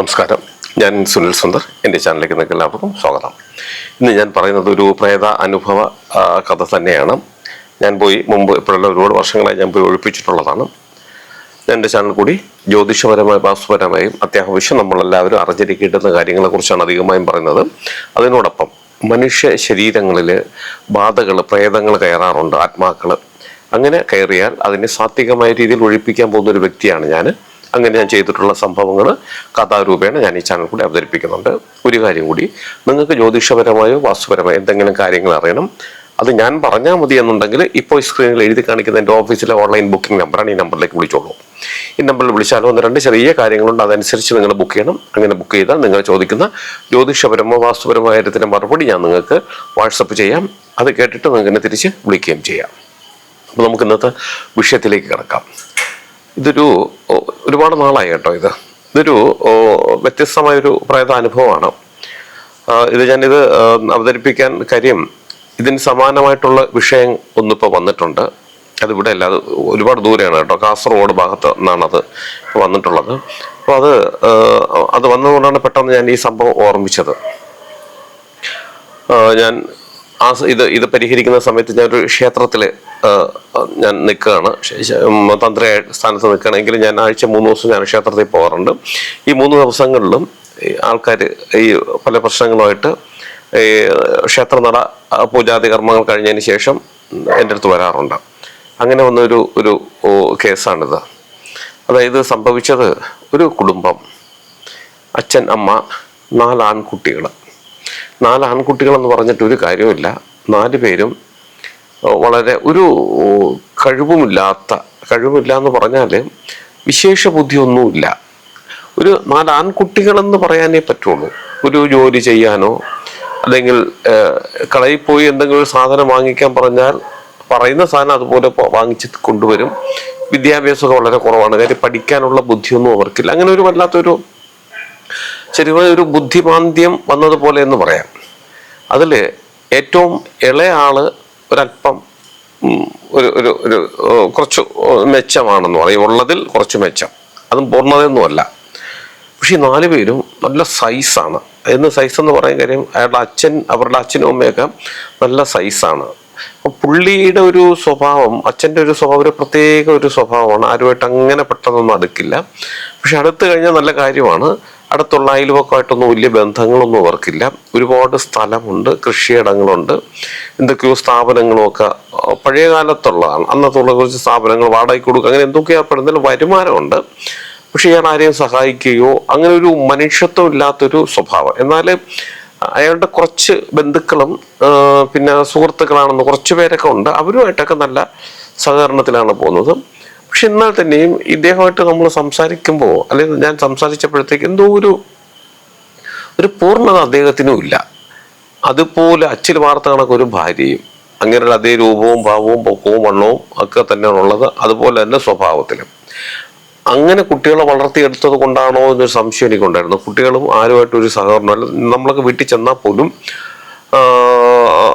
നമസ്കാരം. ഞാൻ സുനിൽ സുന്ദർ. എന്റെ ചാനലിലേക്ക് നിങ്ങൾക്ക് എല്ലാവർക്കും സ്വാഗതം. ഇന്ന് ഞാൻ പറയുന്നത് ഒരു പ്രേത അനുഭവ കഥ തന്നെയാണ്. ഞാൻ പോയി മുമ്പ് ഇപ്പോഴുള്ള ഒരുപാട് വർഷങ്ങളായി ഞാൻ പോയി ഒഴിപ്പിച്ചിട്ടുള്ളതാണ്. എന്റെ ചാനൽ കൂടി ജ്യോതിഷപരമായും വാസ്തുപരമായും അത്യാവശ്യം നമ്മളെല്ലാവരും അറിഞ്ഞിരിക്കേണ്ടുന്ന കാര്യങ്ങളെക്കുറിച്ചാണ് അധികമായും പറയുന്നത്. അതിനോടൊപ്പം മനുഷ്യ ശരീരങ്ങളിൽ ബാധകൾ പ്രേതങ്ങൾ കയറാറുണ്ട് ആത്മാക്കൾ അങ്ങനെ കയറിയാൽ അതിനെ സാത്വികമായ രീതിയിൽ ഒഴിപ്പിക്കാൻ പോകുന്ന ഒരു വ്യക്തിയാണ് ഞാൻ. അങ്ങനെ ഞാൻ ചെയ്തിട്ടുള്ള സംഭവങ്ങൾ കഥാരൂപേണ ഞാൻ ഈ ചാനൽ കൂടി അവതരിപ്പിക്കുന്നുണ്ട്. ഒരു കാര്യം കൂടി നിങ്ങൾക്ക് ജ്യോതിഷപരമായോ വാസ്തുപരമായോ എന്തെങ്കിലും കാര്യങ്ങൾ അറിയണം അത് ഞാൻ പറഞ്ഞാൽ മതി എന്നുണ്ടെങ്കിൽ ഇപ്പോൾ സ്ക്രീനിൽ എഴുതി കാണിക്കുന്ന എന്റെ ഓഫീസിലെ ഓൺലൈൻ ബുക്കിംഗ് നമ്പറാണ് ഈ നമ്പറിലേക്ക് വിളിച്ചോളൂ. ഈ നമ്പറിൽ വിളിച്ചാലോ ഒന്ന് രണ്ട് ചെറിയ കാര്യങ്ങളുണ്ട് അതനുസരിച്ച് നിങ്ങൾ ബുക്ക് ചെയ്യണം. അങ്ങനെ ബുക്ക് ചെയ്താൽ നിങ്ങൾ ചോദിക്കുന്ന ജ്യോതിഷപരമോ വാസ്തുപരമോ കാര്യത്തിന്റെ മറുപടി ഞാൻ നിങ്ങൾക്ക് വാട്സപ്പ് ചെയ്യാം. അത് കേട്ടിട്ട് നിങ്ങൾക്ക് തിരിച്ച് വിളിക്കുകയും ചെയ്യാം. അപ്പോൾ നമുക്ക് ഇന്നത്തെ വിഷയത്തിലേക്ക് കിടക്കാം. ഇതൊരു ഒരുപാട് നാളായി കേട്ടോ ഇത്. ഇതൊരു വ്യത്യസ്തമായ ഒരു പ്രായത അനുഭവമാണ് ഇത് ഞാനിത് അവതരിപ്പിക്കാൻ കാര്യം ഇതിന് സമാനമായിട്ടുള്ള വിഷയം ഒന്നിപ്പോൾ വന്നിട്ടുണ്ട്. അതിവിടെ അല്ല അത് ഒരുപാട് ദൂരെയാണ് കേട്ടോ. കാസർഗോഡ് ഭാഗത്ത് നിന്നാണ് അത് വന്നിട്ടുള്ളത്. അപ്പോൾ അത് അത് വന്നതുകൊണ്ടാണ് പെട്ടെന്ന് ഞാൻ ഈ സംഭവം ഓർമ്മിച്ചത്. ഞാൻ ആ ഇത് ഇത് പരിഹരിക്കുന്ന സമയത്ത് ഞാൻ ഒരു ക്ഷേത്രത്തിൽ ഞാൻ നിൽക്കുകയാണ് തന്ത്രി സ്ഥാനത്ത് നിൽക്കുകയാണെങ്കിൽ ഞാൻ ആഴ്ച മൂന്ന് ദിവസം ഞാൻ ക്ഷേത്രത്തിൽ പോകാറുണ്ട്. ഈ മൂന്ന് ദിവസങ്ങളിലും ആൾക്കാർ ഈ പല പ്രശ്നങ്ങളുമായിട്ട് ഈ ക്ഷേത്രനട നട പൂജാതി കർമ്മങ്ങൾ കഴിഞ്ഞതിന് ശേഷം എന്റെ അടുത്ത് വരാറുണ്ട്. അങ്ങനെ വന്ന ഒരു കേസാണിത്. അതായത് സംഭവിച്ചത് ഒരു കുടുംബം അച്ഛൻ അമ്മ നാല് ആൺകുട്ടികൾ നാല് ആൺകുട്ടികളെന്ന് പറഞ്ഞിട്ട് ഒരു കാര്യമില്ല നാല് പേരും വളരെ ഒരു കഴിവുമില്ലാത്ത കഴിവില്ല എന്ന് പറഞ്ഞാൽ വിശേഷ ബുദ്ധിയൊന്നുമില്ല. ഒരു നാല് ആൺകുട്ടികളെന്ന് പറയാനേ പറ്റുള്ളൂ. ഒരു ജോലി ചെയ്യാനോ അല്ലെങ്കിൽ കടയിൽ പോയി എന്തെങ്കിലും സാധനം വാങ്ങിക്കാൻ പറഞ്ഞാൽ പറയുന്ന സാധനം അതുപോലെ വാങ്ങിച്ച് കൊണ്ടുവരും. വിദ്യാഭ്യാസമൊക്കെ വളരെ കുറവാണ്. കാര്യം പഠിക്കാനുള്ള ബുദ്ധിയൊന്നും അവർക്കില്ല. അങ്ങനെ ഒരു വല്ലാത്തൊരു ചെറിയ ഒരു ബുദ്ധിമാന്ദ്യം വന്നതുപോലെ എന്ന് പറയാം. അതിൽ ഏറ്റവും ഇളയ ആൾ ഒരല്പം ഒരു ഒരു ഒരു കുറച്ച് മെച്ചമാണെന്ന് പറയും. ഉള്ളതിൽ കുറച്ച് മെച്ചം. അതും പൂർണതയൊന്നുമല്ല. പക്ഷേ ഈ നാല് പേരും നല്ല സൈസാണ്. എന്ന് സൈസ് എന്ന് പറയാൻ കാര്യം അയാളുടെ അച്ഛൻ അവരുടെ അച്ഛനും അമ്മയൊക്കെ നല്ല സൈസാണ്. അപ്പോൾ പുള്ളിയുടെ ഒരു സ്വഭാവം അച്ഛന്റെ ഒരു സ്വഭാവം ഒരു പ്രത്യേക ഒരു സ്വഭാവമാണ്. ആരുമായിട്ട് അങ്ങനെ പെട്ടെന്നൊന്നും അടുക്കില്ല. പക്ഷെ അടുത്ത് കഴിഞ്ഞാൽ നല്ല കാര്യമാണ്. അടുത്തുള്ള അയൽവക്കമായിട്ടൊന്നും വലിയ ബന്ധങ്ങളൊന്നും അവർക്കില്ല. ഒരുപാട് സ്ഥലമുണ്ട് കൃഷിയിടങ്ങളുണ്ട്. എന്തൊക്കെയോ സ്ഥാപനങ്ങളും ഒക്കെ പഴയ കാലത്തുള്ളതാണ് അന്നത്തുള്ള കുറച്ച് സ്ഥാപനങ്ങൾ വാടകയ്ക്ക് കൊടുക്കുക അങ്ങനെ എന്തൊക്കെയാ പെടുന്നതിൽ വരുമാനമുണ്ട്. പക്ഷെ ഇയാൾ ആരെയും സഹായിക്കുകയോ അങ്ങനെ ഒരു മനുഷ്യത്വം ഇല്ലാത്തൊരു സ്വഭാവം. എന്നാൽ അയാളുടെ കുറച്ച് ബന്ധുക്കളും പിന്നെ സുഹൃത്തുക്കളാണെന്ന് കുറച്ച് പേരൊക്കെ ഉണ്ട്. അവരുമായിട്ടൊക്കെ നല്ല സഹകരണത്തിലാണ് പോകുന്നത്. പക്ഷെ എന്നാൽ തന്നെയും ഇദ്ദേഹമായിട്ട് നമ്മൾ സംസാരിക്കുമ്പോൾ അല്ലെങ്കിൽ ഞാൻ സംസാരിച്ചപ്പോഴത്തേക്ക് എന്തോ ഒരു ഒരു പൂർണത അദ്ദേഹത്തിനും ഇല്ല. അതുപോലെ അച്ചിൽ വാർത്ത കണക്ക് ഒരു ഭാര്യയും അങ്ങനെയുള്ള അതേ രൂപവും ഭാവവും പൊക്കവും വണ്ണവും ഒക്കെ തന്നെയാണ് ഉള്ളത്. അതുപോലെ തന്നെ സ്വഭാവത്തിലും. അങ്ങനെ കുട്ടികളെ വളർത്തിയെടുത്തത് കൊണ്ടാണോ എന്നൊരു സംശയം എനിക്കുണ്ടായിരുന്നു. കുട്ടികളും ആരുമായിട്ടും ഒരു സഹകരണമല്ല നമ്മളൊക്കെ വീട്ടിൽ ചെന്നാൽ പോലും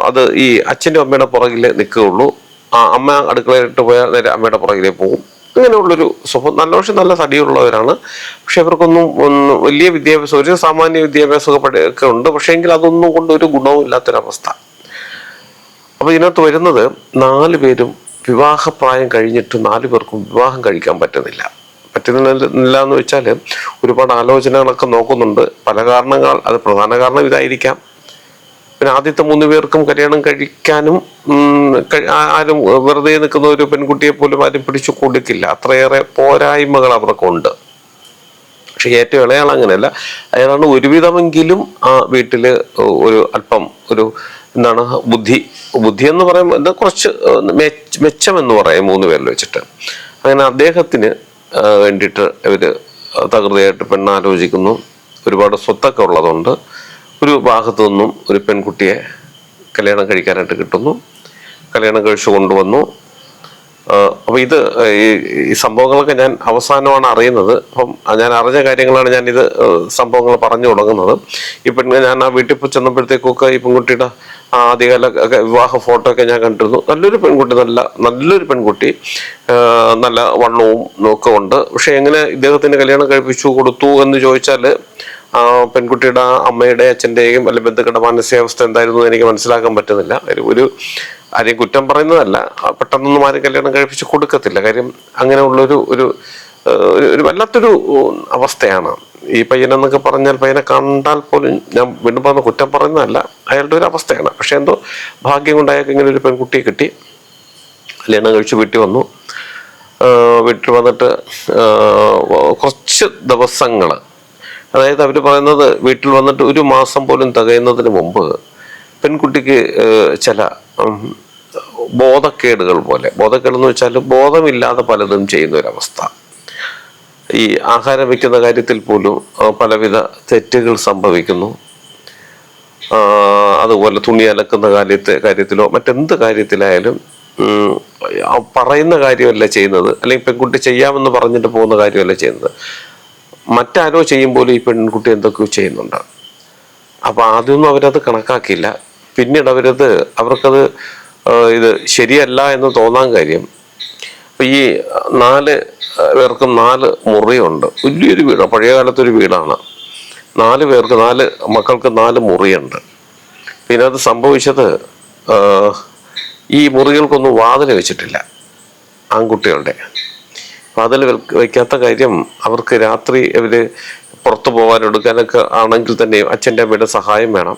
അത് ഈ അച്ഛന്റെ അമ്മയുടെ പുറകിൽ നിൽക്കുകയുള്ളൂ. ആ അമ്മ അടുക്കളയിലിട്ട് പോയാൽ നേരെ അമ്മയുടെ പുറകിലേ പോകും. അങ്ങനെയുള്ളൊരു സ്വഭാവം. നല്ല പക്ഷെ നല്ല തടിയുള്ളവരാണ്. പക്ഷെ അവർക്കൊന്നും ഒന്നും വലിയ വിദ്യാഭ്യാസം ഒരു സാമാന്യ വിദ്യാഭ്യാസമൊക്കെ ഒക്കെ ഉണ്ട്. പക്ഷേ എങ്കിൽ അതൊന്നും കൊണ്ട് ഒരു ഗുണവും ഇല്ലാത്തൊരവസ്ഥ അപ്പൊ ഇതിനകത്ത് വരുന്നത് നാല് പേരും വിവാഹപ്രായം കഴിഞ്ഞിട്ട് നാല് പേർക്കും വിവാഹം കഴിക്കാൻ പറ്റുന്നില്ല. പറ്റുന്നില്ല എന്ന് വെച്ചാൽ ഒരുപാട് ആലോചനകളൊക്കെ നോക്കുന്നുണ്ട്. പല കാരണങ്ങൾ അത് പ്രധാന കാരണം ഇതായിരിക്കാം. പിന്നെ ആദ്യത്തെ മൂന്ന് പേർക്കും കല്യാണം കഴിക്കാനും ആരും വെറുതെ നിൽക്കുന്ന ഒരു പെൺകുട്ടിയെ പോലും ആരും പിടിച്ചു കൊടുക്കില്ല. അത്രയേറെ പോരായ്മകൾ അവർക്കുണ്ട് പക്ഷെ ഏറ്റവും ഇളയാൾ അങ്ങനെയല്ല. അയാളാണ് ഒരുവിധമെങ്കിലും ആ വീട്ടിൽ ഒരു അല്പം ഒരു എന്താണ് ബുദ്ധി ബുദ്ധി എന്ന് പറയുമ്പോൾ കുറച്ച് മെച്ചം എന്ന് പറയും മൂന്ന് പേരിൽ വെച്ചിട്ട്. അങ്ങനെ അദ്ദേഹത്തിന് വേണ്ടിയിട്ട് ഇവർ തകൃതിയായിട്ട് പെണ്ണാലോചിക്കുന്നു. ഒരുപാട് സ്വത്തൊക്കെ ഉള്ളതുകൊണ്ട് ഒരു ഭാഗത്തു നിന്നും ഒരു പെൺകുട്ടിയെ കല്യാണം കഴിക്കാനായിട്ട് കിട്ടുന്നു. കല്യാണം കഴിച്ചു കൊണ്ടുവന്നു. അപ്പോൾ ഇത് ഈ സംഭവങ്ങളൊക്കെ ഞാൻ അവസാനമാണ് അറിയുന്നത്. അപ്പം ഞാൻ അറിഞ്ഞ കാര്യങ്ങളാണ് ഞാൻ ഇത് സംഭവങ്ങൾ പറഞ്ഞു തുടങ്ങുന്നത്. പെൺ ഞാൻ ആ വീട്ടിൽ ചെന്നപ്പോഴത്തേക്കൊക്കെ ഈ പെൺകുട്ടിയുടെ ആദ്യകാല വിവാഹ ഫോട്ടോ ഒക്കെ ഞാൻ കണ്ടിരുന്നു. നല്ലൊരു പെൺകുട്ടി നല്ല നല്ലൊരു പെൺകുട്ടി. നല്ല വണ്ണവും ഒക്കെ ഉണ്ട്. പക്ഷെ എങ്ങനെ ഇദ്ദേഹത്തിന് കല്യാണം കഴിപ്പിച്ചു കൊടുത്തു എന്ന് ചോദിച്ചാൽ പെൺകുട്ടിയുടെ അമ്മയുടെ അച്ഛന്റെയും അല്ലെ ബന്ധുക്കളുടെ മാനസികാവസ്ഥ എന്തായിരുന്നു എന്ന് എനിക്ക് മനസ്സിലാക്കാൻ പറ്റുന്നില്ല. ഒരു ആരെയും കുറ്റം പറയുന്നതല്ല. പെട്ടെന്നൊന്നും ആരും കല്യാണം കഴിപ്പിച്ച് കൊടുക്കത്തില്ല. കാര്യം അങ്ങനെയുള്ളൊരു ഒരു ഒരു വല്ലാത്തൊരു അവസ്ഥയാണ്. ഈ പയ്യനെന്നൊക്കെ പറഞ്ഞാൽ പയ്യനെ കണ്ടാൽ പോലും ഞാൻ വീണ്ടും പറഞ്ഞ കുറ്റം പറയുന്നതല്ല. അയാളുടെ ഒരു അവസ്ഥയാണ്. പക്ഷെ എന്തോ ഭാഗ്യം കൊണ്ട് അയാൾക്ക് ഇങ്ങനെ ഒരു പെൺകുട്ടിയെ കിട്ടി. കല്യാണം കഴിച്ച് വീട്ടിൽ വന്നു. വീട്ടിൽ വന്നിട്ട് കുറച്ച് ദിവസങ്ങൾ അതായത് അവർ പറയുന്നത് വീട്ടിൽ വന്നിട്ട് ഒരു മാസം പോലും തികയുന്നതിന് മുമ്പ് പെൺകുട്ടിക്ക് ചില ബോധക്കേടുകൾ പോലെ ബോധക്കേടെന്ന് വെച്ചാൽ ബോധമില്ലാതെ പലതും ചെയ്യുന്ന ഒരവസ്ഥ ഈ ആഹാരം വയ്ക്കുന്ന കാര്യത്തിൽ പോലും പലവിധ തെറ്റുകൾ സംഭവിക്കുന്നു. അതുപോലെ തുണി അലക്കുന്ന കാര്യത്തെ കാര്യത്തിലോ മറ്റെന്ത് കാര്യത്തിലായാലും പറയുന്ന കാര്യമല്ല ചെയ്യുന്നത്. അല്ലെങ്കിൽ പെൺകുട്ടി ചെയ്യാമെന്ന് പറഞ്ഞിട്ട് പോകുന്ന കാര്യമല്ല ചെയ്യുന്നത്. മറ്റാരോ ചെയ്യുമ്പോൾ ഈ പെൺകുട്ടി എന്തൊക്കെയോ ചെയ്യുന്നുണ്ട്. അപ്പൊ ആദ്യമൊന്നും അവരത് കണക്കാക്കിയില്ല. പിന്നീട് അവരത് അവർക്കത് ഇത് ശരിയല്ല എന്ന് തോന്നാൻ കാര്യം ഈ നാല് പേർക്കും നാല് മുറിയുണ്ട്. വലിയൊരു വീട് പഴയ കാലത്തൊരു വീടാണ്. നാല് പേർക്ക് നാല് മക്കൾക്ക് നാല് മുറിയുണ്ട്. പിന്നെ അത് സംഭവിച്ചത് ഈ മുറികൾക്കൊന്നും വാതിൽ വെച്ചിട്ടില്ല ആൺകുട്ടികളുടെ. വാതിൽ വയ്ക്കാത്ത കാര്യം അവർക്ക് രാത്രി ഇവർ പുറത്തു പോകാൻ എടുക്കാനൊക്കെ ആണെങ്കിൽ തന്നെ അച്ഛന്റെ അമ്മയുടെ സഹായം വേണം.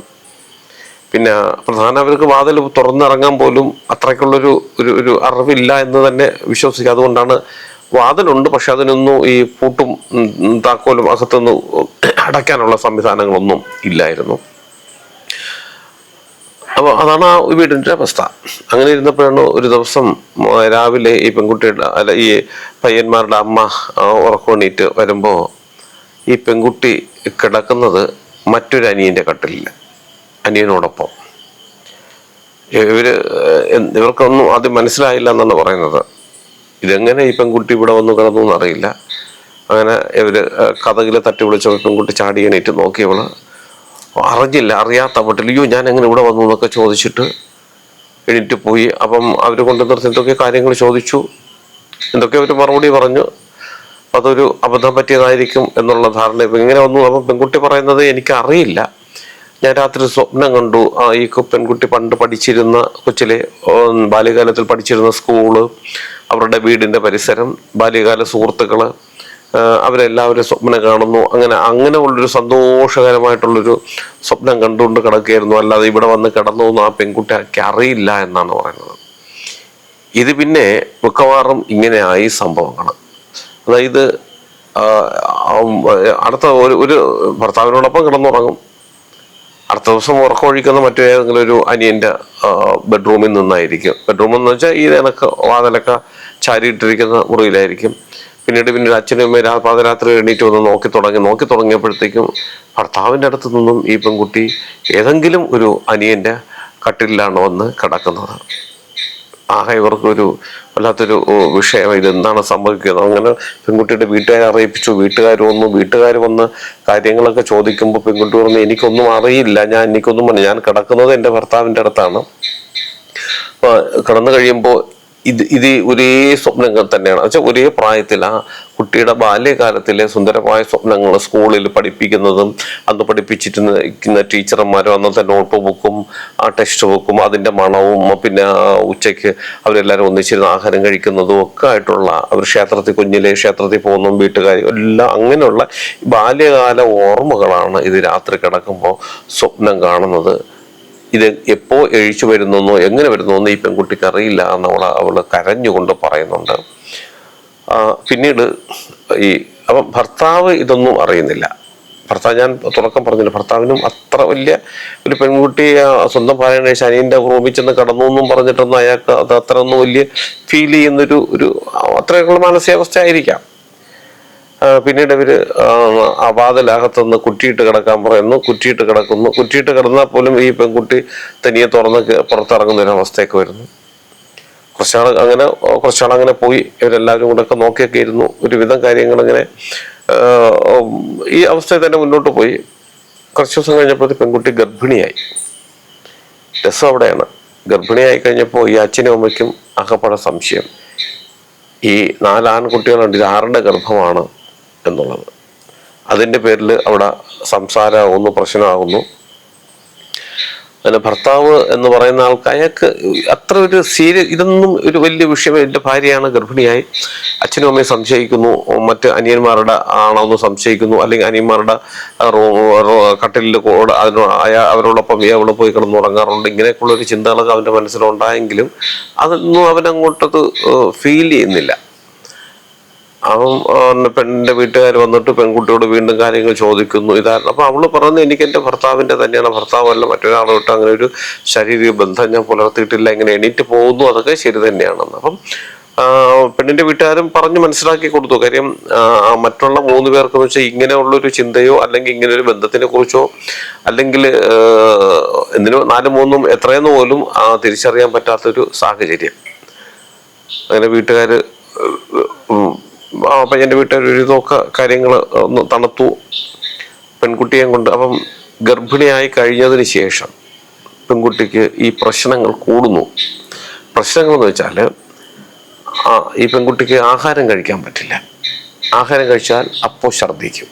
പിന്നെ പ്രധാന അവർക്ക് വാതിൽ തുറന്നിറങ്ങാൻ പോലും അത്രയ്ക്കുള്ളൊരു ഒരു ഒരു അറിവില്ല എന്ന് തന്നെ വിശ്വസിക്കുക. അതുകൊണ്ടാണ് വാതിലുണ്ട് പക്ഷെ അതിനൊന്നും ഈ പൂട്ടും താക്കോലും അകത്തൊന്നും അടയ്ക്കാനുള്ള സംവിധാനങ്ങളൊന്നും ഇല്ലായിരുന്നു. അപ്പോൾ അതാണ് ആ വീടിന്റെ അവസ്ഥ. അങ്ങനെ ഇരുന്നപ്പോഴാണ് ഒരു ദിവസം രാവിലെ ഈ പെൺകുട്ടിയുടെ അല്ല ഈ പയ്യന്മാരുടെ അമ്മ ആ, വരുമ്പോൾ ഈ പെൺകുട്ടി കിടക്കുന്നത് മറ്റൊരു അനിയന്റെ കട്ടിലിൽ അനിയനോടൊപ്പം. ഇവർ ഇവർക്കൊന്നും ആദ്യം മനസ്സിലായില്ല എന്നാണ് പറയുന്നത്. ഇതെങ്ങനെ ഈ പെൺകുട്ടി ഇവിടെ വന്ന് കിടന്നു എന്നറിയില്ല. അങ്ങനെ ഇവർ കഥകിൽ തട്ടി വിളിച്ച പെൺകുട്ടി ചാടി എണീറ്റ് നോക്കിയവൾ അറിഞ്ഞില്ല അറിയാത്ത മട്ടിൽ അയ്യോ ഞാൻ എങ്ങനെ ഇവിടെ വന്നു എന്നൊക്കെ ചോദിച്ചിട്ട് എണീറ്റ് പോയി. അപ്പം അവർ കൊണ്ടു നിർത്തി എന്തൊക്കെ കാര്യങ്ങൾ ചോദിച്ചു എന്തൊക്കെ അവർ മറുപടി പറഞ്ഞു അതൊരു അബദ്ധം പറ്റിയതായിരിക്കും എന്നുള്ള ധാരണ ഇപ്പം ഇങ്ങനെ വന്നു. അപ്പം പെൺകുട്ടി പറയുന്നത് എനിക്ക് അറിയില്ല ഞാൻ രാത്രി സ്വപ്നം കണ്ടു. ഈ പെൺകുട്ടി പണ്ട് പഠിച്ചിരുന്ന കൊച്ചിലെ ബാല്യകാലത്തിൽ പഠിച്ചിരുന്ന സ്കൂൾ അവരുടെ വീടിന്റെ പരിസരം ബാല്യകാല സുഹൃത്തുക്കൾ ആ, അവരെല്ലാവരും സ്വപ്നം കാണുന്നു. അങ്ങനെ അങ്ങനെ ഉള്ളൊരു സന്തോഷകരമായിട്ടുള്ളൊരു സ്വപ്നം കണ്ടുകൊണ്ട് കിടക്കുകയായിരുന്നു. അല്ലാതെ ഇവിടെ വന്ന് കിടന്നു എന്ന് ആ പെൺകുട്ടിക്ക് അറിയില്ല എന്നാണ് പറയുന്നത്. ഇത് പിന്നെ മിക്കവാറും ഇങ്ങനെയായി സംഭവങ്ങൾ അതായത് അടുത്ത ഒരു ഒരു ഭർത്താവിനോടൊപ്പം കിടന്നുറങ്ങും. അടുത്ത ദിവസം ഉറക്കമൊഴിക്കുന്ന മറ്റേതെങ്കിലും ഒരു അനിയന്റെ ബെഡ്റൂമിൽ നിന്നായിരിക്കും. ബെഡ്റൂം എന്ന് വെച്ചാൽ ഈ നിനക്ക് വാതിലൊക്കെ ചാരിയിട്ടിരിക്കുന്ന മുറിയിലായിരിക്കും. പിന്നീട് പിന്നീട് അച്ഛനും അമ്മയും പാതിരാത്രി എണീറ്റ് വന്ന് നോക്കി തുടങ്ങി. നോക്കി തുടങ്ങിയപ്പോഴത്തേക്കും ഭർത്താവിന്റെ അടുത്ത് നിന്നും ഈ പെൺകുട്ടി ഏതെങ്കിലും ഒരു അനിയന്റെ കട്ടിലാണ് വന്ന് കിടക്കുന്നത്. ആകെ ഇവർക്കൊരു വല്ലാത്തൊരു വിഷയം. ഇതെന്താണ് സംഭവിക്കുന്നത്? അങ്ങനെ പെൺകുട്ടിയുടെ വീട്ടുകാരെ അറിയിപ്പിച്ചു. വീട്ടുകാർ വന്നു. വീട്ടുകാർ വന്ന് കാര്യങ്ങളൊക്കെ ചോദിക്കുമ്പോൾ പെൺകുട്ടി പറഞ്ഞു എനിക്കൊന്നും അറിയില്ല. ഞാൻ എനിക്കൊന്നും പറഞ്ഞു ഞാൻ കിടക്കുന്നത് എന്റെ ഭർത്താവിന്റെ അടുത്താണ്. കിടന്നു കഴിയുമ്പോൾ ഇത് ഇത് ഒരേ സ്വപ്നങ്ങൾ തന്നെയാണ്. വെച്ചാൽ ഒരേ പ്രായത്തിൽ ആ കുട്ടിയുടെ ബാല്യകാലത്തിലെ സുന്ദരമായ സ്വപ്നങ്ങൾ സ്കൂളിൽ പഠിപ്പിക്കുന്നതും അന്ന് പഠിപ്പിച്ചിരുന്ന ടീച്ചർമാരും അന്നത്തെ നോട്ട് ബുക്കും ആ ടെക്സ്റ്റ് ബുക്കും അതിന്റെ മണവും പിന്നെ ഉച്ചയ്ക്ക് അവരെല്ലാവരും ഒന്നിച്ചിരുന്ന് ആഹാരം കഴിക്കുന്നതും ഒക്കെ ആയിട്ടുള്ള അവർ ക്ഷേത്രത്തിൽ കുഞ്ഞിലെ ക്ഷേത്രത്തിൽ പോകുന്നതും വീട്ടുകാർ എല്ലാം അങ്ങനെയുള്ള ബാല്യകാല ഓർമ്മകളാണ് ഇത് രാത്രി കിടക്കുമ്പോൾ സ്വപ്നം കാണുന്നത്. ഇത് എപ്പോ എഴിച്ചു വരുന്നോ എങ്ങനെ വരുന്നെന്നോ ഈ പെൺകുട്ടിക്ക് അറിയില്ല എന്ന് അവൾ കരഞ്ഞുകൊണ്ട് പറയുന്നുണ്ട്. പിന്നീട് ഈ അപ്പം ഭർത്താവ് ഇതൊന്നും അറിയുന്നില്ല. ഭർത്താവ് ഞാൻ തുടക്കം പറഞ്ഞില്ല ഭർത്താവിനും അത്ര വലിയ ഒരു പെൺകുട്ടി സ്വന്തം ഭാര്യ ശനീന്റെ റൂമിൽ ചെന്ന് കടന്നു എന്നും പറഞ്ഞിട്ടൊന്നും അയാൾക്ക് അത് അത്ര ഒന്നും വലിയ ഫീൽ ചെയ്യുന്നൊരു ഒരു അത്രയൊക്കെയുള്ള മാനസികാവസ്ഥ ആയിരിക്കാം പിന്നീട് ഇവർ ആ, വാതിലകത്തുനിന്ന് കുറ്റിയിട്ട് കിടക്കാൻ പറയുന്നു. കുറ്റിയിട്ട് കിടക്കുന്നു. കുറ്റിയിട്ട് കിടന്നാൽ പോലും ഈ പെൺകുട്ടി തനിയെ തുറന്ന് പുറത്തിറങ്ങുന്ന ഒരു അവസ്ഥയൊക്കെ വരുന്നു. കുറച്ചാൾ അങ്ങനെ കുറച്ചാൾ അങ്ങനെ പോയി. ഇവരെല്ലാവരും കൂടെ ഒക്കെ നോക്കിയൊക്കെ ഇരുന്നു. ഒരുവിധം കാര്യങ്ങൾ അങ്ങനെ ഈ അവസ്ഥയിൽ തന്നെ മുന്നോട്ട് പോയി. കുറച്ച് ദിവസം കഴിഞ്ഞപ്പോൾ പെൺകുട്ടി ഗർഭിണിയായി. രസം അവിടെയാണ്. ഗർഭിണിയായി കഴിഞ്ഞപ്പോൾ ഈ അച്ഛനും അമ്മയ്ക്കും അകപ്പെട സംശയം. ഈ നാല് ആൺകുട്ടികളുണ്ട്. ഇത് ആരുടെ ഗർഭമാണ്? എന്നുള്ളത്. അതിന്റെ പേരിൽ അവിടെ സംസാരമാകുന്നു പ്രശ്നമാകുന്നു. അതിന്റെ ഭർത്താവ് എന്ന് പറയുന്ന ആൾക്ക് അയാൾക്ക് അത്ര ഒരു സീരിയസ് ഇതൊന്നും ഒരു വലിയ വിഷയം എന്റെ ഭാര്യയാണ് ഗർഭിണിയായി. അച്ഛനും അമ്മയും സംശയിക്കുന്നു മറ്റ് അനിയന്മാരുടെ ആണോ എന്ന് സംശയിക്കുന്നു അല്ലെങ്കിൽ അനിയന്മാരുടെ കട്ടിലിൽ കൂടെ അതിനോ അയാ അവരോടൊപ്പം അവിടെ പോയി കിടന്ന് ഉറങ്ങാറുണ്ട്. ഇങ്ങനെയൊക്കെയുള്ള ഒരു ചിന്തകളൊക്കെ അവന്റെ മനസ്സിലുണ്ടായെങ്കിലും അതൊന്നും അവനങ്ങോട്ടത് ഫീൽ ചെയ്യുന്നില്ല. അവൻ ആ, പെണ്ണിന്റെ വീട്ടുകാർ വന്നിട്ട് പെൺകുട്ടിയോട് വീണ്ടും കാര്യങ്ങൾ ചോദിക്കുന്നു. ഇതായിരുന്നു അപ്പൊ അവൾ പറഞ്ഞു എനിക്ക് എന്റെ ഭർത്താവിന്റെ തന്നെയാണ്. ഭർത്താവല്ല മറ്റൊരാളോട്ട് അങ്ങനെ ഒരു ശാരീരിക ബന്ധം ഞാൻ പുലർത്തിയിട്ടില്ല ഇങ്ങനെ എണീറ്റ് പോകുന്നു അതൊക്കെ ശരി തന്നെയാണെന്ന്. അപ്പം പെണ്ണിന്റെ വീട്ടുകാരും പറഞ്ഞു മനസ്സിലാക്കി കൊടുത്തു. കാര്യം മറ്റുള്ള മൂന്ന് പേർക്ക് വെച്ചാൽ ഇങ്ങനെയുള്ളൊരു ചിന്തയോ അല്ലെങ്കിൽ ഇങ്ങനെ ഒരു ബന്ധത്തിനെ കുറിച്ചോ അല്ലെങ്കിൽ എന്തിനോ നാലും മൂന്നും എത്രയെന്ന് പോലും തിരിച്ചറിയാൻ പറ്റാത്തൊരു സാഹചര്യം. അങ്ങനെ വീട്ടുകാര് പയ്യന്റെ വീട്ടുകാർ ഒരു നോക്ക കാര്യങ്ങൾ ഒന്ന് തണുത്തു പെൺകുട്ടിയെ കൊണ്ട്. അപ്പം ഗർഭിണിയായി കഴിഞ്ഞതിന് ശേഷം പെൺകുട്ടിക്ക് ഈ പ്രശ്നങ്ങൾ കൂടുന്നു. പ്രശ്നങ്ങൾ എന്ന് വെച്ചാൽ ആ ഈ പെൺകുട്ടിക്ക് ആഹാരം കഴിക്കാൻ പറ്റില്ല. ആഹാരം കഴിച്ചാൽ അപ്പോൾ ഛർദ്ദിക്കും.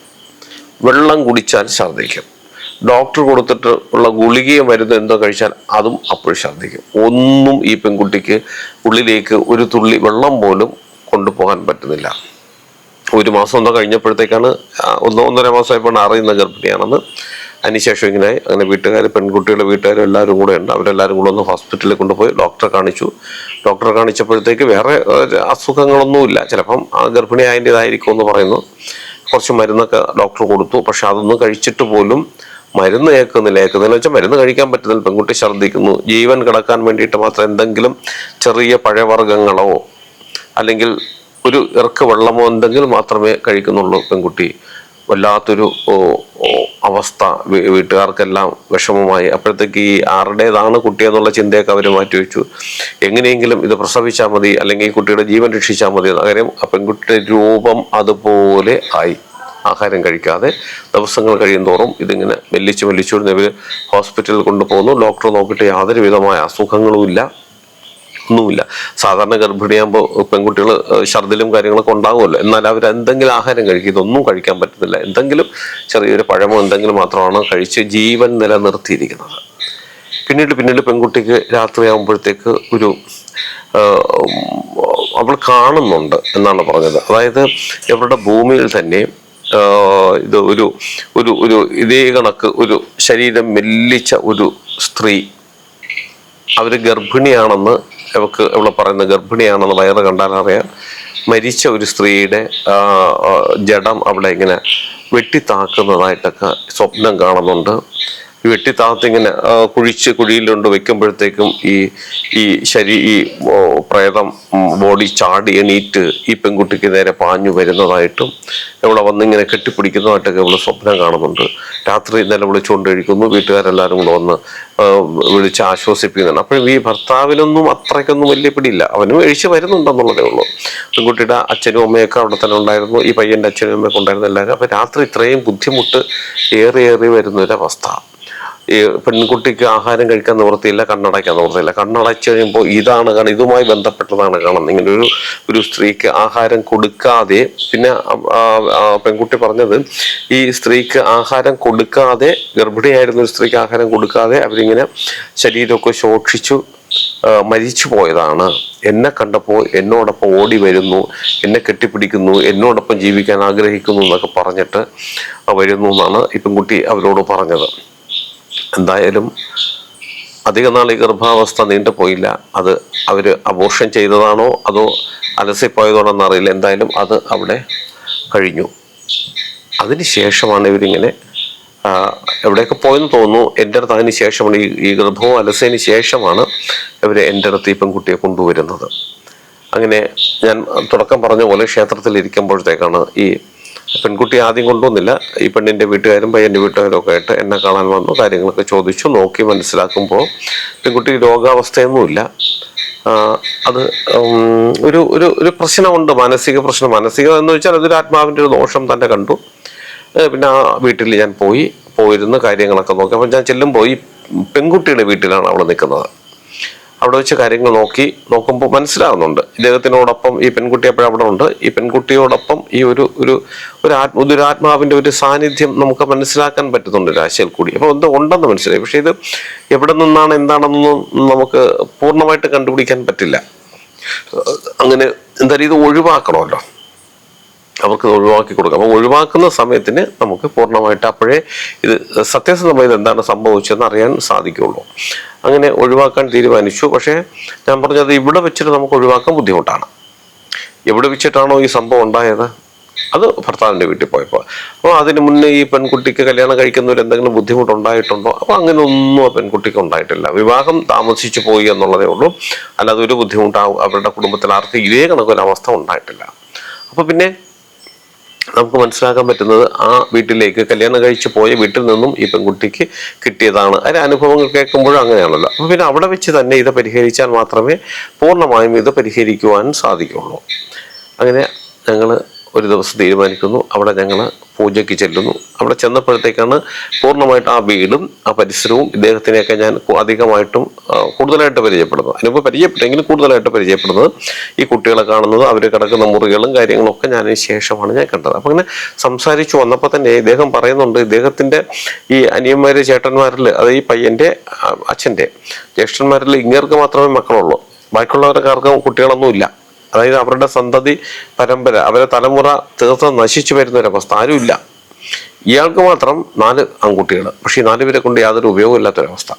വെള്ളം കുടിച്ചാൽ ഛർദ്ദിക്കും. ഡോക്ടർ കൊടുത്തിട്ട് ഉള്ള ഗുളികയും മരുന്ന് എന്തോ കഴിച്ചാൽ അതും അപ്പോൾ ഛർദ്ദിക്കും. ഒന്നും ഈ പെൺകുട്ടിക്ക് ഉള്ളിലേക്ക് ഒരു തുള്ളി വെള്ളം പോലും കൊണ്ടുപോകാൻ പറ്റുന്നില്ല. ഒരു മാസം എന്തോ കഴിഞ്ഞപ്പോഴത്തേക്കാണ് ഒന്നോ ഒന്ന് ഒന്നര മാസമായപ്പോൾ അറിയുന്ന ഗർഭിണിയാണെന്ന്. അതിനുശേഷം ഇങ്ങനെ അങ്ങനെ വീട്ടുകാർ പെൺകുട്ടിയുടെ വീട്ടുകാരും എല്ലാവരും കൂടെ ഉണ്ട്. അവരെല്ലാവരും കൂടെ ഒന്ന് ഹോസ്പിറ്റലിൽ കൊണ്ടുപോയി ഡോക്ടറെ കാണിച്ചു. ഡോക്ടറെ കാണിച്ചപ്പോഴത്തേക്ക് വേറെ അസുഖങ്ങളൊന്നുമില്ല. ചിലപ്പം ആ ഗർഭിണി ആയതിന്റെതായിരിക്കും എന്ന് പറയുന്നു. കുറച്ച് മരുന്നൊക്കെ ഡോക്ടർ കൊടുത്തു. പക്ഷെ അതൊന്നും കഴിച്ചിട്ട് പോലും മരുന്ന് ഏക്കുന്നില്ല ഏക്കുന്നില്ല വെച്ചാൽ മരുന്ന് കഴിക്കാൻ പറ്റുന്നില്ല. പെൺകുട്ടി ഛർദ്ദിക്കുന്നു. ജീവൻ കിടക്കാൻ വേണ്ടിയിട്ട് മാത്രം എന്തെങ്കിലും ചെറിയ പഴവർഗങ്ങളോ അല്ലെങ്കിൽ ഒരു ഇറക്ക് വെള്ളമോ എന്തെങ്കിലും മാത്രമേ കഴിക്കുന്നുള്ളൂ പെൺകുട്ടി. വല്ലാത്തൊരു അവസ്ഥ. വീട്ടുകാർക്കെല്ലാം വിഷമമായി. അപ്പോഴത്തേക്ക് ഈ ആരുടേതാണ് കുട്ടി എന്നുള്ള ചിന്തയൊക്കെ അവർ മാറ്റിവെച്ചു എങ്ങനെയെങ്കിലും ഇത് പ്രസവിച്ചാൽ മതി അല്ലെങ്കിൽ കുട്ടിയുടെ ജീവൻ രക്ഷിച്ചാൽ മതി. കാര്യം ആ പെൺകുട്ടിയുടെ രൂപം അതുപോലെ ആയി. ആഹാരം കഴിക്കാതെ ദിവസങ്ങൾ കഴിയും തോറും ഇതിങ്ങനെ മെല്ലിച്ച് മെല്ലിച്ചു ഇവർ ഹോസ്പിറ്റലിൽ കൊണ്ടുപോകുന്നു. ഡോക്ടർ നോക്കിയിട്ട് യാതൊരു വിധമായ അസുഖങ്ങളും ഇല്ല. ഒന്നുമില്ല. സാധാരണ ഗർഭിണിയാകുമ്പോൾ പെൺകുട്ടികൾ ഛർദിലും കാര്യങ്ങളൊക്കെ ഉണ്ടാകുമല്ലോ എന്നാൽ അവർ എന്തെങ്കിലും ആഹാരം കഴിക്കും. ഇതൊന്നും കഴിക്കാൻ പറ്റുന്നില്ല. എന്തെങ്കിലും ചെറിയൊരു പഴമോ എന്തെങ്കിലും മാത്രമാണ് കഴിച്ച് ജീവൻ നിലനിർത്തിയിരിക്കുന്നത്. പിന്നീട് പിന്നീട് പെൺകുട്ടിക്ക് രാത്രിയാകുമ്പോഴത്തേക്ക് ഒരു അവൾ കാണുന്നുണ്ട് എന്നാണ് പറഞ്ഞത്. അതായത് ഇവരുടെ ഭൂമിയിൽ തന്നെ ഇത് ഒരു ഒരു ഒരു ഇതേ കണക്ക് ഒരു ശരീരം മെല്ലിച്ച ഒരു സ്ത്രീ അവർ ഗർഭിണിയാണെന്ന് അവക്ക് അവൾ പറയുന്ന ഗർഭിണിയാണെന്നുള്ള വയറ് കണ്ടാൽ അറിയാം. മരിച്ച ഒരു സ്ത്രീയുടെ ജഡം അവിടെ ഇങ്ങനെ വെട്ടിത്താക്കുന്നതായിട്ടൊക്കെ സ്വപ്നം കാണുന്നുണ്ട്. ഈ വെട്ടിത്താത്തിങ്ങനെ കുഴിച്ച് കുഴിയിലുണ്ട് വെക്കുമ്പോഴത്തേക്കും ഈ ഈ ശരീ ഈ പ്രേതം ബോഡി ചാടി എണീറ്റ് ഈ പെൺകുട്ടിക്ക് നേരെ പാഞ്ഞു വരുന്നതായിട്ടും ഇവിടെ വന്നിങ്ങനെ കെട്ടിപ്പിടിക്കുന്നതായിട്ടൊക്കെ ഇവിടെ സ്വപ്നം കാണുന്നുണ്ട്. രാത്രി നിലവിളിച്ചുകൊണ്ട് കഴിക്കുന്നു വീട്ടുകാരെല്ലാവരും കൂടെ വന്ന് വിളിച്ച് ആശ്വസിപ്പിക്കുന്നുണ്ട്. അപ്പോഴും ഈ ഭർത്താവിനൊന്നും അത്രയ്ക്കൊന്നും വലിയ പിടിയില്ല. അവനും എഴിച്ച് വരുന്നുണ്ടെന്നുള്ളതേ ഉള്ളൂ. പെൺകുട്ടിയുടെ അച്ഛനും അമ്മയൊക്കെ അവിടെ തന്നെ ഉണ്ടായിരുന്നു. ഈ പയ്യന്റെ അച്ഛനും അമ്മയൊക്കെ ഉണ്ടായിരുന്നു എല്ലാവരും. അപ്പം രാത്രി ഇത്രയും ബുദ്ധിമുട്ട് ഏറി ഏറി വരുന്ന ഒരവസ്ഥ ഈ പെൺകുട്ടിക്ക് ആഹാരം കഴിക്കാൻ നിവൃത്തിയില്ല കണ്ണടയ്ക്കാൻ നിവൃത്തിയില്ല. കണ്ണടച്ചു കഴിയുമ്പോൾ ഇതാണ് കാരണം ഇതുമായി ബന്ധപ്പെട്ടതാണ് കാരണം. ഇങ്ങനെ ഒരു ഒരു സ്ത്രീക്ക് ആഹാരം കൊടുക്കാതെ പിന്നെ പെൺകുട്ടി പറഞ്ഞത് ഈ സ്ത്രീക്ക് ആഹാരം കൊടുക്കാതെ ഗർഭിണിയായിരുന്ന ഒരു സ്ത്രീക്ക് ആഹാരം കൊടുക്കാതെ അവരിങ്ങനെ ശരീരമൊക്കെ ശോഷിച്ചു മരിച്ചു പോയതാണ്. എന്നെ കണ്ടപ്പോൾ എന്നോടൊപ്പം ഓടി വരുന്നു എന്നെ കെട്ടിപ്പിടിക്കുന്നു എന്നോടൊപ്പം ജീവിക്കാൻ ആഗ്രഹിക്കുന്നു എന്നൊക്കെ പറഞ്ഞിട്ട് വരുന്നു എന്നാണ് ഈ പെൺകുട്ടി അവരോട് പറഞ്ഞത്. എന്തായാലും അധിക നാൾ ഈ ഗർഭാവസ്ഥ നീണ്ടുപോയില്ല അത് അവർ അബോർഷൻ ചെയ്തതാണോ അതോ അലസിപ്പോയതാണോ എന്നറിയില്ല എന്തായാലും അത് അവിടെ കഴിഞ്ഞു. അതിനുശേഷമാണ് ഇവരിങ്ങനെ എവിടെയൊക്കെ പോയെന്ന് തോന്നുന്നു. എന്റെ അടുത്ത് അതിന് ശേഷമാണ് ഈ ഈ ഗർഭവും അലസതിന് ശേഷമാണ് ഇവർ എന്റെ അടുത്ത് ഈ പെൺകുട്ടിയെ കൊണ്ടുവരുന്നത്. അങ്ങനെ ഞാൻ തുടക്കം പറഞ്ഞ പോലെ ക്ഷേത്രത്തിൽ ഇരിക്കുമ്പോഴത്തേക്കാണ് ഈ പെൺകുട്ടി ആദ്യം കൊണ്ടുവന്നില്ല. ഈ പെണ്ണിന്റെ വീട്ടുകാരും പയ്യന്റെ വീട്ടുകാരും ഒക്കെ ആയിട്ട് എന്നെ കാണാൻ വന്നു കാര്യങ്ങളൊക്കെ ചോദിച്ചു നോക്കി മനസ്സിലാക്കുമ്പോൾ പെൺകുട്ടി രോഗാവസ്ഥയൊന്നുമില്ല. അത് ഒരു ഒരു ഒരു പ്രശ്നമുണ്ട് മാനസിക പ്രശ്നം. മാനസിക എന്ന് വെച്ചാൽ അതൊരു ആത്മാവിന്റെ ഒരു ദോഷം തന്നെ കണ്ടു. പിന്നെ ആ വീട്ടിൽ ഞാൻ പോയി പോയിരുന്ന് കാര്യങ്ങളൊക്കെ നോക്കി. അപ്പം ഞാൻ ചെല്ലുമ്പോൾ ഈ പെൺകുട്ടിയുടെ വീട്ടിലാണ് അവൾ നിൽക്കുന്നത്. അവിടെ വെച്ച് കാര്യങ്ങൾ നോക്കി നോക്കുമ്പോൾ മനസ്സിലാകുന്നുണ്ട് ഇദ്ദേഹത്തിനോടൊപ്പം ഈ പെൺകുട്ടി എപ്പോഴും അവിടെ ഉണ്ട്. ഈ പെൺകുട്ടിയോടൊപ്പം ഈ ഒരു ഒരു ഒരു ആത്മ ഒരു ആത്മാവിന്റെ ഒരു സാന്നിധ്യം നമുക്ക് മനസ്സിലാക്കാൻ പറ്റുന്നുണ്ട് രാശിയിൽ കൂടി. അപ്പോൾ എന്തോ ഉണ്ടെന്ന് മനസ്സിലായി. പക്ഷേ ഇത് എവിടെ നിന്നാണ് എന്താണെന്നൊന്നും നമുക്ക് പൂർണമായിട്ട് കണ്ടുപിടിക്കാൻ പറ്റില്ല. അങ്ങനെ എന്തായാലും ഇത് ഒഴിവാക്കണമല്ലോ. അവർക്ക് ഒഴിവാക്കി കൊടുക്കാം. അപ്പോൾ ഒഴിവാക്കുന്ന സമയത്തിന് നമുക്ക് പൂർണമായിട്ട് അപ്പോഴേ ഇത് സത്യസന്ധമായി എന്താണ് സംഭവിച്ചതെന്ന് അറിയാൻ സാധിക്കുള്ളൂ. അങ്ങനെ ഒഴിവാക്കാൻ തീരുമാനിച്ചു. പക്ഷേ ഞാൻ പറഞ്ഞത് ഇവിടെ വെച്ചിട്ട് നമുക്ക് ഒഴിവാക്കാൻ ബുദ്ധിമുട്ടാണ്. എവിടെ വെച്ചിട്ടാണോ ഈ സംഭവം ഉണ്ടായത്? അത് ഭർത്താവിന്റെ വീട്ടിൽ പോയപ്പോൾ. അപ്പോൾ അതിന് മുന്നേ ഈ പെൺകുട്ടിക്ക് കല്യാണം കഴിക്കുന്നവർ എന്തെങ്കിലും ബുദ്ധിമുട്ടുണ്ടായിട്ടുണ്ടോ? അപ്പോൾ അങ്ങനെ ഒന്നും ആ പെൺകുട്ടിക്ക് ഉണ്ടായിട്ടില്ല. വിവാഹം താമസിച്ചു പോയി എന്നുള്ളതേ ഉള്ളൂ. അല്ലാതെ ഒരു ബുദ്ധിമുട്ടാവും. അവരുടെ കുടുംബത്തിൽ ആർക്കും ഇതേ കണക്കൊരു അവസ്ഥ ഉണ്ടായിട്ടില്ല. അപ്പോൾ പിന്നെ നമുക്ക് മനസ്സിലാക്കാൻ പറ്റുന്നത് ആ വീട്ടിലേക്ക് കല്യാണം കഴിച്ച് പോയ വീട്ടിൽ നിന്നും ഈ പെൺകുട്ടിക്ക് കിട്ടിയതാണ്. അതിന്റെ അനുഭവങ്ങൾ കേൾക്കുമ്പോഴും അങ്ങനെയാണല്ലോ. അപ്പൊ പിന്നെ അവിടെ വെച്ച് തന്നെ ഇത് പരിഹരിച്ചാൽ മാത്രമേ പൂർണമായും ഇത് പരിഹരിക്കുവാൻ സാധിക്കുള്ളൂ. അങ്ങനെ ഞങ്ങൾ ഒരു ദിവസം തീരുമാനിക്കുന്നു. അവിടെ ഞങ്ങൾ പൂജയ്ക്ക് ചെല്ലുന്നു. അവിടെ ചെന്നപ്പോഴത്തേക്കാണ് പൂർണമായിട്ട് ആ വീടും ആ പരിസരവും ഇദ്ദേഹത്തിനെയൊക്കെ ഞാൻ അധികമായിട്ടും കൂടുതലായിട്ട് പരിചയപ്പെടുന്നത്. അതിനുമ്പോൾ പരിചയപ്പെട്ടെങ്കിലും കൂടുതലായിട്ട് പരിചയപ്പെടുന്നത് ഈ കുട്ടികളെ കാണുന്നത് അവർ കിടക്കുന്ന മുറികളും കാര്യങ്ങളും ഒക്കെ ഞാൻ ശേഷമാണ് ഞാൻ കണ്ടത്. അപ്പം അങ്ങനെ സംസാരിച്ചു വന്നപ്പോൾ തന്നെ ഇദ്ദേഹം പറയുന്നുണ്ട് ഇദ്ദേഹത്തിന്റെ ഈ അനിയന്മാർ ചേട്ടന്മാരിൽ അത് ഈ പയ്യന്റെ അച്ഛന്റെ ജ്യേഷ്ഠന്മാരിൽ ഇങ്ങേർക്ക് മാത്രമേ മക്കളുള്ളൂ. ബാക്കിയുള്ളവർക്ക് ആർക്കും കുട്ടികളൊന്നുമില്ല. അതായത് അവരുടെ സന്തതി പരമ്പര അവരെ തലമുറ തീർത്തും നശിച്ചു വരുന്ന ഒരവസ്ഥ ആരുമില്ല. ഇയാൾക്ക് മാത്രം നാല് ആൺകുട്ടികൾ പക്ഷേ ഈ നാലുപേരെ കൊണ്ട് യാതൊരു ഉപയോഗമില്ലാത്തൊരവസ്ഥ.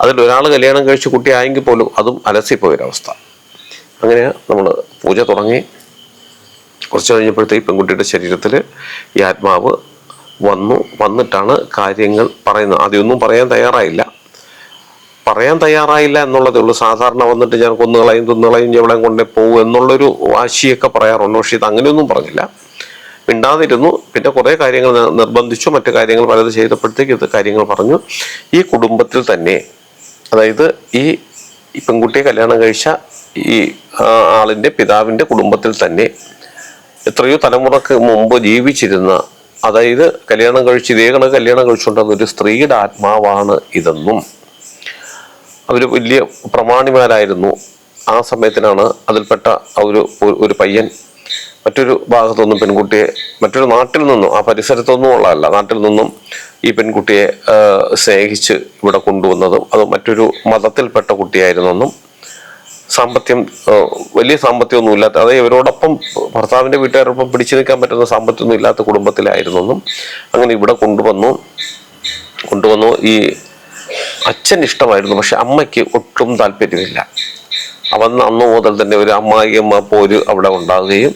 അതിൽ ഒരാൾ കല്യാണം കഴിച്ച് കുട്ടിയായെങ്കിൽ പോലും അതും അലസിപ്പോയൊരവസ്ഥ. അങ്ങനെ നമ്മൾ പൂജ തുടങ്ങി. കുറച്ച് കഴിഞ്ഞപ്പോഴത്തേക്ക് പെൺകുട്ടിയുടെ ശരീരത്തിൽ ഈ ആത്മാവ് വന്നു. വന്നിട്ടാണ് കാര്യങ്ങൾ പറയുന്നത്. ആദ്യമൊന്നും പറയാൻ തയ്യാറായില്ല. പറയാൻ തയ്യാറായില്ല എന്നുള്ളതേ ഉള്ളൂ. സാധാരണ വന്നിട്ട് ഞാൻ കൊന്നുകളയും തിന്നുകളയും ജവളയും കൊണ്ടേ പോകും എന്നുള്ളൊരു വാശിയൊക്കെ പറയാറുണ്ട്. പക്ഷേ ഇത് അങ്ങനെയൊന്നും പറഞ്ഞില്ല. മിണ്ടാതിരുന്നു. പിന്നെ കുറേ കാര്യങ്ങൾ നിർബന്ധിച്ചു. മറ്റു കാര്യങ്ങൾ പലത് ചെയ്തപ്പോഴത്തേക്ക് ഇത് കാര്യങ്ങൾ പറഞ്ഞു. ഈ കുടുംബത്തിൽ തന്നെ അതായത് ഈ പെൺകുട്ടിയെ കല്യാണം കഴിച്ച ഈ ആളിന്റെ പിതാവിന്റെ കുടുംബത്തിൽ തന്നെ എത്രയോ തലമുറയ്ക്ക് മുമ്പ് ജീവിച്ചിരുന്ന അതായത് കല്യാണം കഴിച്ച് ഇതേ കണക്ക് കല്യാണം കഴിച്ചുകൊണ്ടിരുന്ന ഒരു സ്ത്രീയുടെ ആത്മാവാണ് ഇതെന്നും അവർ വലിയ പ്രമാണിമാരായിരുന്നു. ആ സമയത്തിനാണ് അതിൽപ്പെട്ട ഒരു ഒരു- പയ്യൻ മറ്റൊരു ഭാഗത്തുനിന്നും പെൺകുട്ടിയെ മറ്റൊരു നാട്ടിൽ നിന്നും ആ പരിസരത്തൊന്നും ഉള്ളതല്ല നാട്ടിൽ നിന്നും ഈ പെൺകുട്ടിയെ സ്നേഹിച്ച് ഇവിടെ കൊണ്ടുവന്നതും അത് മറ്റൊരു മതത്തിൽപ്പെട്ട കുട്ടിയായിരുന്നെന്നും സാമ്പത്തികം ആ, വലിയ സാമ്പത്തികമൊന്നും ഇല്ലാത്ത അതായത് ഇവരോടൊപ്പം ഭർത്താവിന്റെ വീട്ടുകാരോടൊപ്പം പിടിച്ചു നിൽക്കാൻ പറ്റുന്ന സാമ്പത്തികമൊന്നും ഇല്ലാത്ത കുടുംബത്തിലായിരുന്നെന്നും അങ്ങനെ ഇവിടെ കൊണ്ടുവന്നു. കൊണ്ടുവന്നു. ഈ അച്ഛൻ ഇഷ്ടമായിരുന്നു പക്ഷെ അമ്മയ്ക്ക് ഒട്ടും താല്പര്യമില്ല. അവൻ അന്ന് മുതൽ തന്നെ ഒരു അമ്മായി അമ്മ പോര് അവിടെ ഉണ്ടാകുകയും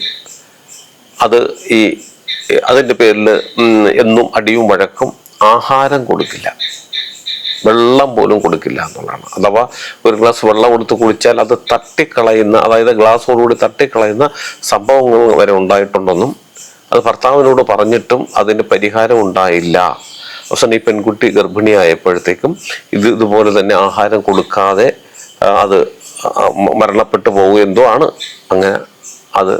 അത് ഈ അതിന്റെ പേരിൽ എന്നും അടിയും വഴക്കും ആഹാരം കൊടുക്കില്ല. വെള്ളം പോലും കൊടുക്കില്ല എന്നുള്ളതാണ്. അഥവാ ഒരു ഗ്ലാസ് വെള്ളം കൊടുത്ത് കുളിച്ചാൽ അത് തട്ടിക്കളയുന്ന അതായത് ഗ്ലാസ്സോടുകൂടി തട്ടിക്കളയുന്ന സംഭവങ്ങൾ വരെ ഉണ്ടായിട്ടുണ്ടെന്നും അത് ഭർത്താവിനോട് പറഞ്ഞിട്ടും അതിന് പരിഹാരം ഉണ്ടായില്ല. അവസാനം ഈ പെൺകുട്ടി ഗർഭിണിയായപ്പോഴത്തേക്കും ഇത് ഇതുപോലെ തന്നെ ആഹാരം കൊടുക്കാതെ അത് മരണപ്പെട്ടു പോകുക എന്തോ ആണ് അങ്ങനെ അത്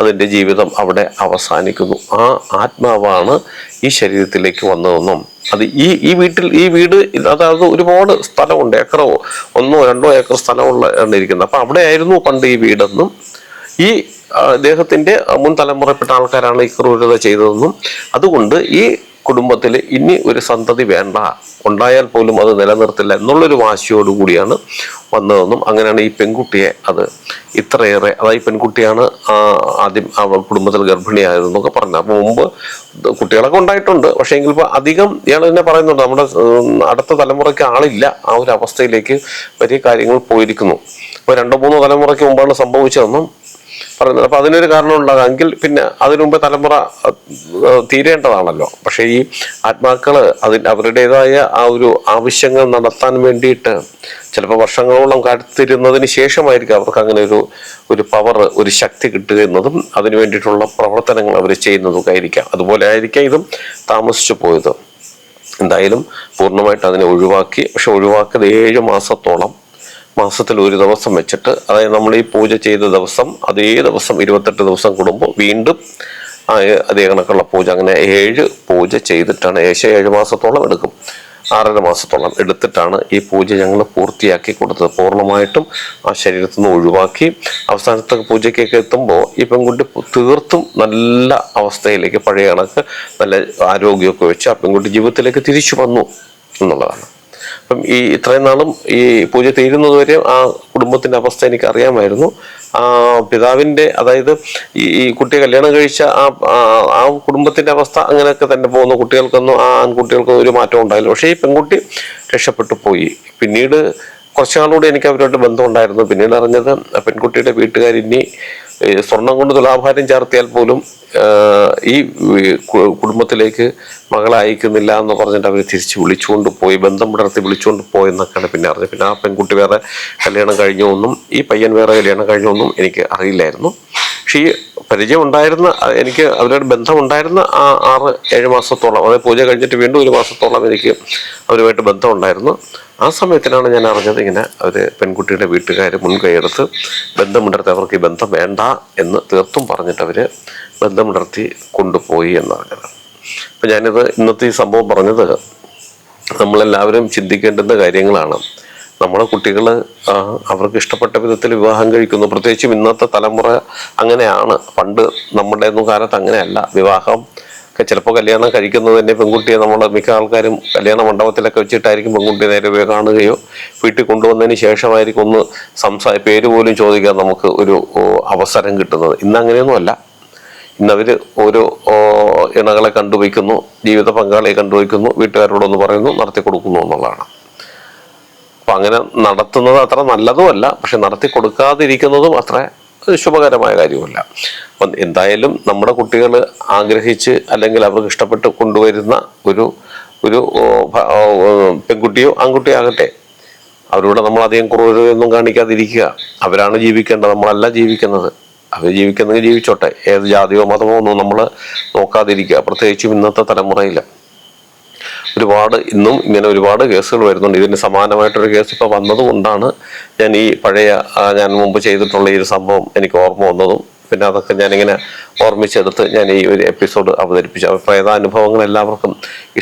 അതിന്റെ ജീവിതം അവിടെ അവസാനിക്കുന്നു. ആ ആത്മാവാണ് ഈ ശരീരത്തിലേക്ക് വന്നതെന്നും അത് ഈ ഈ വീട്ടിൽ ഈ വീട് അതായത് ഒരുപാട് സ്ഥലമുണ്ട് ഏക്കറോ ഒന്നോ രണ്ടോ ഏക്കർ സ്ഥലമുള്ള ഇരിക്കുന്നത്. അപ്പം അവിടെ ആയിരുന്നു പണ്ട് ഈ വീടെന്നും ഈ അദ്ദേഹത്തിന്റെ മുൻ തലമുറപ്പെട്ട ആൾക്കാരാണ് ഈ ക്രൂരത ചെയ്തതെന്നും. അതുകൊണ്ട് ഈ കുടുംബത്തിൽ ഇനി ഒരു സന്തതി വേണ്ട. ഉണ്ടായാൽ പോലും അത് നിലനിർത്തില്ല എന്നുള്ളൊരു വാശിയോടുകൂടിയാണ് വന്നതെന്നും അങ്ങനെയാണ് ഈ പെൺകുട്ടിയെ അത് ഇത്രയേറെ അതായത് പെൺകുട്ടിയാണ് ആദ്യം അവൾ കുടുംബത്തിൽ ഗർഭിണിയായതെന്നൊക്കെ പറഞ്ഞു അപ്പോൾ മുമ്പ് കുട്ടികളൊക്കെ ഉണ്ടായിട്ടുണ്ട്. പക്ഷേ എങ്കിൽ ഇപ്പോൾ അധികം ഇയാൾ തന്നെ പറയുന്നുണ്ട് നമ്മുടെ അടുത്ത തലമുറയ്ക്ക് ആളില്ല. ആ ഒരു അവസ്ഥയിലേക്ക് വലിയ കാര്യങ്ങൾ പോയിരിക്കുന്നു. അപ്പോൾ രണ്ടോ മൂന്നോ തലമുറയ്ക്ക് മുമ്പാണ് സംഭവിച്ചതെന്നും പറയുന്നത് അപ്പൊ അതിനൊരു കാരണം ഉണ്ടാകാം എങ്കിൽ പിന്നെ അതിനുമുമ്പ് തലമുറ തീരേണ്ടതാണല്ലോ. പക്ഷേ ഈ ആത്മാക്കൾ അതിന് അവരുടേതായ ആ ഒരു ആവശ്യങ്ങൾ നടത്താൻ വേണ്ടിയിട്ട് ചിലപ്പോൾ വർഷങ്ങളോളം കാത്തിരുന്നതിന് ശേഷമായിരിക്കും അവർക്ക് അങ്ങനെ ഒരു ഒരു പവർ ഒരു ശക്തി കിട്ടുക എന്നതും അതിനു വേണ്ടിയിട്ടുള്ള പ്രവർത്തനങ്ങൾ അവർ ചെയ്യുന്നതൊക്കെ ആയിരിക്കാം. അതുപോലെ ആയിരിക്കാം ഇതും താമസിച്ചു പോയത്. എന്തായാലും പൂർണമായിട്ട് അതിനെ ഒഴിവാക്കി. പക്ഷെ ഒഴിവാക്കിയത് ഏഴ് മാസത്തോളം മാസത്തിൽ ഒരു ദിവസം വെച്ചിട്ട് അതായത് നമ്മൾ ഈ പൂജ ചെയ്ത ദിവസം അതേ ദിവസം ഇരുപത്തെട്ട് ദിവസം കൂടുമ്പോൾ വീണ്ടും അതേ കണക്കുള്ള പൂജ അങ്ങനെ ഏഴ് പൂജ ചെയ്തിട്ടാണ് ഏകദേശം ഏഴ് മാസത്തോളം എടുക്കും. ആറര മാസത്തോളം എടുത്തിട്ടാണ് ഈ പൂജ ഞങ്ങൾ പൂർത്തിയാക്കി കൊടുത്തത്. പൂർണമായിട്ടും ആ ശരീരത്തിൽ നിന്ന് ഒഴിവാക്കി അവസാനത്തെ പൂജയ്ക്കൊക്കെ എത്തുമ്പോൾ ഈ പെൺകുട്ടി തീർത്തും നല്ല അവസ്ഥയിലേക്ക് പഴയ കണക്ക് നല്ല ആരോഗ്യമൊക്കെ വെച്ച് ആ പെൺകുട്ടി ജീവിതത്തിലേക്ക് തിരിച്ചു വന്നു എന്നുള്ളതാണ്. അപ്പം ഈ ഇത്രയും നാളും ഈ പൂജ തീരുന്നതുവരെ ആ കുടുംബത്തിന്റെ അവസ്ഥ എനിക്ക് അറിയാമായിരുന്നു. ആ പിതാവിന്റെ അതായത് ഈ കുട്ടിയെ കല്യാണം കഴിച്ച ആ ആ- കുടുംബത്തിന്റെ അവസ്ഥ അങ്ങനെയൊക്കെ തന്നെ പോകുന്ന. കുട്ടികൾക്കൊന്നും ആ ആൺകുട്ടികൾക്കൊന്നും ഒരു മാറ്റം ഉണ്ടായില്ല. പക്ഷേ ഈ പെൺകുട്ടി രക്ഷപ്പെട്ടു പോയി. പിന്നീട് കുറച്ചാളുകൂടി എനിക്ക് അവരോട് ബന്ധമുണ്ടായിരുന്നു. പിന്നീട് അറിഞ്ഞത് പെൺകുട്ടിയുടെ വീട്ടുകാർ ഇനി സ്വർണം കൊണ്ട് തുലാഭാരം ചേർത്തിയാൽ പോലും ഈ കുടുംബത്തിലേക്ക് മകളെ അയക്കുന്നില്ല എന്ന് പറഞ്ഞിട്ട് അവർ തിരിച്ച് വിളിച്ചുകൊണ്ട് പോയി ബന്ധം പുലർത്തി വിളിച്ചുകൊണ്ട് പോയെന്നൊക്കെയാണ് പിന്നെ അറിഞ്ഞത്. പിന്നെ ആ പെൺകുട്ടി വേറെ കല്യാണം കഴിഞ്ഞൊന്നും ഈ പയ്യൻ വേറെ കല്യാണം കഴിഞ്ഞൊന്നും എനിക്ക് അറിയില്ലായിരുന്നു. പക്ഷേ ഈ പരിചയം ഉണ്ടായിരുന്ന എനിക്ക് അവരുടെ ബന്ധമുണ്ടായിരുന്ന ആ ആറ് ഏഴ് മാസത്തോളം അതായത് പൂജ കഴിഞ്ഞിട്ട് വീണ്ടും ഒരു മാസത്തോളം എനിക്ക് അവരുമായിട്ട് ബന്ധമുണ്ടായിരുന്നു. ആ സമയത്തിനാണ് ഞാൻ അറിഞ്ഞത് ഇങ്ങനെ അവർ പെൺകുട്ടിയുടെ വീട്ടുകാർ മുൻകൈയെടുത്ത് ബന്ധമുണ്ടർത്തി അവർക്ക് ഈ ബന്ധം വേണ്ട എന്ന് തീർത്തും പറഞ്ഞിട്ട് അവർ ബന്ധമുണർത്തി കൊണ്ടുപോയി എന്നറിഞ്ഞത് അപ്പം ഞാനിത് ഇന്നത്തെ ഈ സംഭവം പറഞ്ഞത് നമ്മളെല്ലാവരും ചിന്തിക്കേണ്ടുന്ന കാര്യങ്ങളാണ്. നമ്മളെ കുട്ടികൾ അവർക്ക് ഇഷ്ടപ്പെട്ട വിധത്തിൽ വിവാഹം കഴിക്കുന്നു. പ്രത്യേകിച്ചും ഇന്നത്തെ തലമുറ അങ്ങനെയാണ്. പണ്ട് നമ്മുടെ ഒന്നും കാലത്ത് അങ്ങനെയല്ല. വിവാഹം ചിലപ്പോൾ കല്യാണം കഴിക്കുന്നത് തന്നെ പെൺകുട്ടിയെ നമ്മൾ മിക്ക ആൾക്കാരും കല്യാണ മണ്ഡപത്തിലൊക്കെ വെച്ചിട്ടായിരിക്കും പെൺകുട്ടിയെ നേരെ കാണുകയോ വീട്ടിൽ കൊണ്ടുവന്നതിന് ശേഷമായിരിക്കും ഒന്ന് സംസാ പേര് പോലും ചോദിക്കാൻ നമുക്ക് ഒരു അവസരം കിട്ടുന്നത്. ഇന്ന് അങ്ങനെയൊന്നുമല്ല ഇന്നവര് ഓരോ ഇണകളെ കണ്ടുവയ്ക്കുന്നു ജീവിത പങ്കാളിയെ കണ്ടുവയ്ക്കുന്നു വീട്ടുകാരോടൊന്ന് പറയുന്നു നടത്തി കൊടുക്കുന്നു എന്നുള്ളതാണ്. അപ്പൊ അങ്ങനെ നടത്തുന്നത് അത്ര നല്ലതുമല്ല. പക്ഷെ നടത്തി കൊടുക്കാതിരിക്കുന്നതും അത്ര ശുഭകരമായ കാര്യമല്ല. അപ്പം എന്തായാലും നമ്മുടെ കുട്ടികൾ ആഗ്രഹിച്ച് അല്ലെങ്കിൽ അവർക്ക് ഇഷ്ടപ്പെട്ട് കൊണ്ടുവരുന്ന ഒരു ഒരു പെൺകുട്ടിയോ ആൺകുട്ടിയോ ആകട്ടെ അവരോട് നമ്മൾ അധികം കുറവൊന്നും കാണിക്കാതിരിക്കുക. അവരാണ് ജീവിക്കേണ്ടത് നമ്മളല്ല ജീവിക്കുന്നത്. അവർ ജീവിക്കുന്നെങ്കിൽ ജീവിച്ചോട്ടെ. ഏത് ജാതിയോ മതമോ ഒന്നും നമ്മൾ നോക്കാതിരിക്കുക. പ്രത്യേകിച്ചും ഇന്നത്തെ തലമുറയിൽ ഒരുപാട് ഇന്നും ഇങ്ങനെ ഒരുപാട് കേസുകൾ വരുന്നുണ്ട്. ഇതിന് സമാനമായിട്ടൊരു കേസ് ഇപ്പോൾ വന്നതുകൊണ്ടാണ് ഞാൻ ഈ പഴയ ഞാൻ മുമ്പ് ചെയ്തിട്ടുള്ള ഈ ഒരു സംഭവം എനിക്ക് ഓർമ്മ വന്നതും. പിന്നെ അതൊക്കെ ഞാനിങ്ങനെ ഓർമ്മിച്ചെടുത്ത് ഞാൻ ഈ ഒരു എപ്പിസോഡ് അവതരിപ്പിച്ചു. പ്രേതാനുഭവങ്ങൾ എല്ലാവർക്കും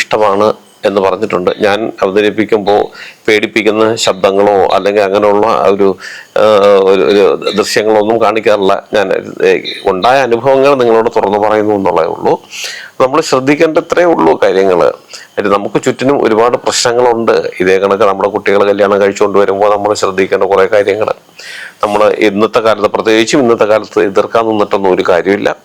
ഇഷ്ടമാണ്. എന്ന് പറഞ്ഞിട്ടുണ്ട്. ഞാൻ അവതരിപ്പിക്കുമ്പോൾ പേടിപ്പിക്കുന്ന ശബ്ദങ്ങളോ അല്ലെങ്കിൽ അങ്ങനെയുള്ള ഒരു ഒരു ദൃശ്യങ്ങളോ ഒന്നും കാണിക്കാറില്ല. ഞാൻ ഉണ്ടായ അനുഭവങ്ങൾ നിങ്ങളോട് തുറന്നു പറയുന്നു എന്നുള്ളതേ ഉള്ളൂ. നമ്മൾ ശ്രദ്ധിക്കേണ്ട ഇത്രയേ ഉള്ളൂ കാര്യങ്ങൾ. നമുക്ക് ചുറ്റിനും ഒരുപാട് പ്രശ്നങ്ങളുണ്ട്. ഇതേ കണക്ക് നമ്മുടെ കുട്ടികൾ കല്യാണം കഴിച്ചുകൊണ്ട് വരുമ്പോൾ നമ്മൾ ശ്രദ്ധിക്കേണ്ട കുറേ കാര്യങ്ങൾ. നമ്മൾ ഇന്നത്തെ കാലത്ത് പ്രത്യേകിച്ചും ഇന്നത്തെ കാലത്ത് എതിർക്കാൻ നിന്നിട്ടൊന്നും ഒരു കാര്യമില്ല.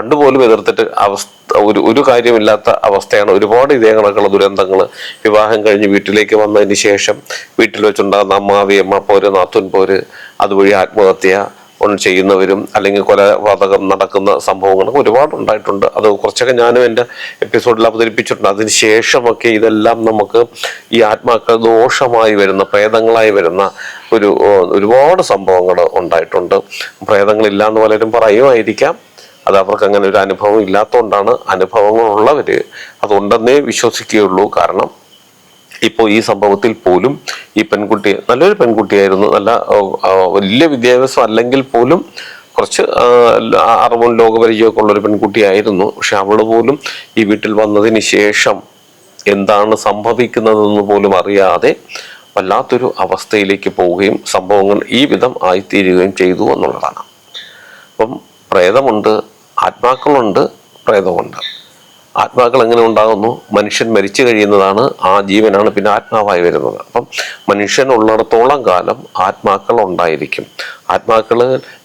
പണ്ട് പോലും എതിർത്തിട്ട് അവസ്ഥ ഒരു ഒരു കാര്യമില്ലാത്ത അവസ്ഥയാണ് ഒരുപാട് ഇതേ കണക്കുള്ള ദുരന്തങ്ങൾ വിവാഹം കഴിഞ്ഞ് വീട്ടിലേക്ക് വന്നതിന് ശേഷം വീട്ടിൽ വെച്ചുണ്ടാകുന്ന അമ്മാവി അമ്മ പോര് നാത്തുൻ പോര് അതുവഴി ആത്മഹത്യ ചെയ്യുന്നവരും അല്ലെങ്കിൽ കൊലപാതകം നടക്കുന്ന സംഭവങ്ങളും ഒരുപാട് ഉണ്ടായിട്ടുണ്ട്. അത് കുറച്ചൊക്കെ ഞാനും എന്റെ എപ്പിസോഡിൽ അവതരിപ്പിച്ചിട്ടുണ്ട്. അതിന് ശേഷമൊക്കെ ഇതെല്ലാം നമുക്ക് ഈ ആത്മാക്കൾ ദോഷമായി വരുന്ന പ്രേതങ്ങളായി വരുന്ന ഒരു ഒരുപാട് സംഭവങ്ങൾ ഉണ്ടായിട്ടുണ്ട്. പ്രേതങ്ങളില്ല എന്ന് പലരും പറയുമായിരിക്കാം. അത് അവർക്ക് അങ്ങനെ ഒരു അനുഭവം ഇല്ലാത്തതുകൊണ്ടാണ് അനുഭവങ്ങളുള്ളവർ അതുണ്ടെന്നേ വിശ്വസിക്കുകയുള്ളൂ. കാരണം ഇപ്പോൾ ഈ സംഭവത്തിൽ പോലും ഈ പെൺകുട്ടി നല്ലൊരു പെൺകുട്ടിയായിരുന്നു. നല്ല വലിയ വിദ്യാഭ്യാസം അല്ലെങ്കിൽ പോലും കുറച്ച് അറിവും ലോകപരിചയമൊക്കെ ഉള്ളൊരു പെൺകുട്ടിയായിരുന്നു. പക്ഷെ അവൾ പോലും ഈ വീട്ടിൽ വന്നതിന് ശേഷം എന്താണ് സംഭവിക്കുന്നതെന്ന് പോലും അറിയാതെ വല്ലാത്തൊരു അവസ്ഥയിലേക്ക് പോവുകയും സംഭവങ്ങൾ ഈ വിധം ആയിത്തീരുകയും ചെയ്തു എന്നുള്ളതാണ്. അപ്പം പ്രേതമുണ്ട് ആത്മാക്കളുണ്ട് പ്രേതമുണ്ട് ആത്മാക്കൾ എങ്ങനെ ഉണ്ടാകുന്നു? മനുഷ്യൻ മരിച്ചു കഴിയുന്നതാണ് ആ ജീവനാണ് പിന്നെ ആത്മാവായി വരുന്നത്. അപ്പം മനുഷ്യൻ ഉള്ളിടത്തോളം കാലം ആത്മാക്കൾ ഉണ്ടായിരിക്കും. ആത്മാക്കൾ